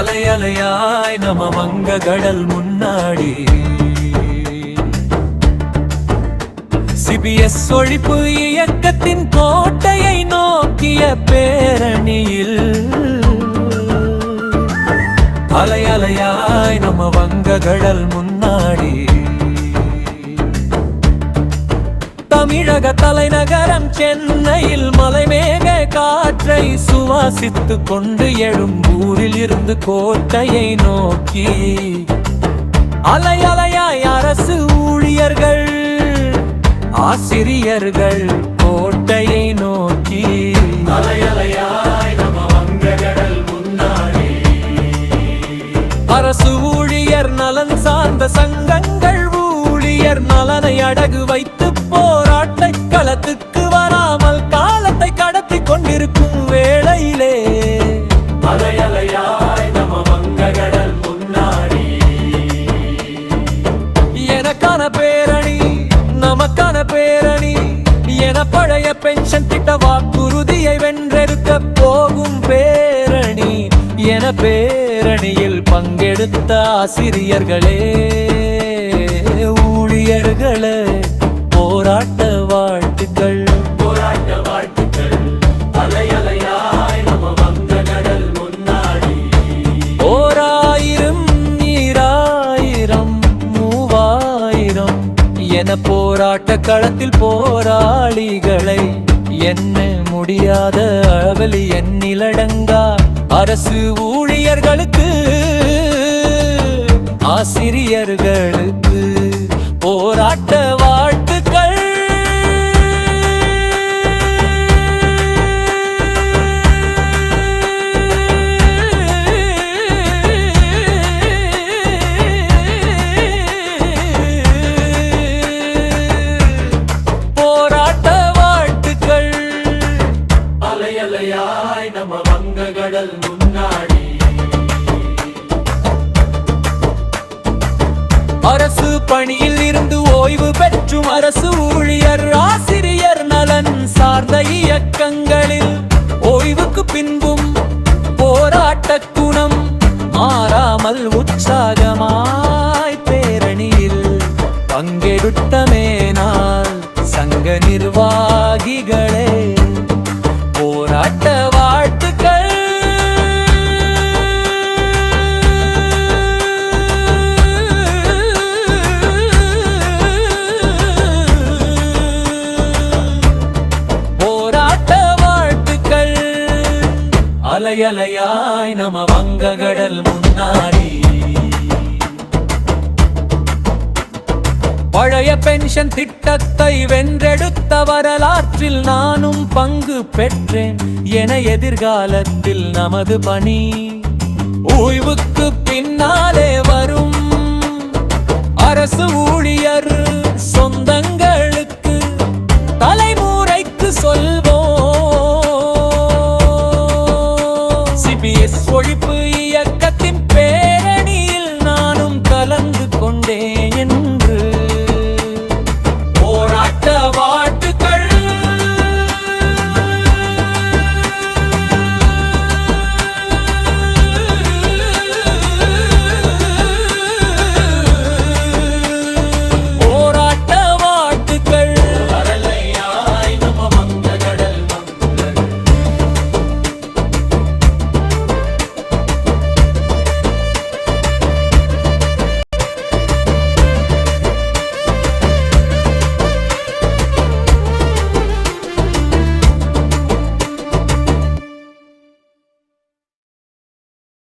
அலையலையாய் நம வங்க கடல் முன்னாடி சிபிஎஸ் ஒழிப்பு இயக்கத்தின் கோட்டையை நோக்கிய பேரணியில். அலையலையாய் நம வங்க கடல் முன்னாடி. தமிழக தலைநகரம் சென்னையில் மலைமேக காற்றை சுவாசித்து கொண்டு எழும் ஊரில் இருந்து கோட்டையை நோக்கி. அலை அலையாய் அரசு ஊழியர்கள் ஆசிரியர்கள் கோட்டையை நோக்கி. அலையலையாய் அரசு ஊழியர் நலன் சார்ந்த சங்கங்கள் ஊழியர் நலனை அடகு களத்துக்கு வராமல் காலத்தை கடத்தி கொண்டிருக்கும் வேளையிலே. எனக்கான பேரணி நமக்கான பேரணி என பழைய பென்ஷன் திட்ட வாக்குறுதியை வென்றெடுக்க போகும் பேரணி. என பேரணியில் பங்கெடுத்த ஆசிரியர்களே ஊழியர்களே. என போராட்ட களத்தில் போராளிகளை என்ன முடியாத அவலி எண்ணிலடங்கா அரசு ஊழியர்களுக்கு ஆசிரியர்களுக்கு அலையலையாய் நம்ம வங்க கடல் முன்னாடி. அரசு பணியில் இருந்து ஓய்வு பெற்றும் அரசு ஊழியர் ஆசிரியர் நலன் சார்ந்த இயக்கங்களில் ஓய்வுக்கு பின்பும் போராட்ட குணம் மாறாமல் உற்சாகமாய் பேரணியில் பங்கெடுத்தமேனால் சங்க நிர்வாகிகளே. கொண்டாட்ட வாழ்த்துக்கள். போராட்ட வாழ்த்துக்கள். அலையலையாய் நம வங்ககடல் முன்னாடி. பழைய பென்ஷன் திட்டத்தை வென்றெடுத்த வரலாற்றில் நானும் பங்கு பெற்றேன் என எதிர்காலத்தில் நமது பணி. ஓய்வுக்கு பின்னாலே வரும்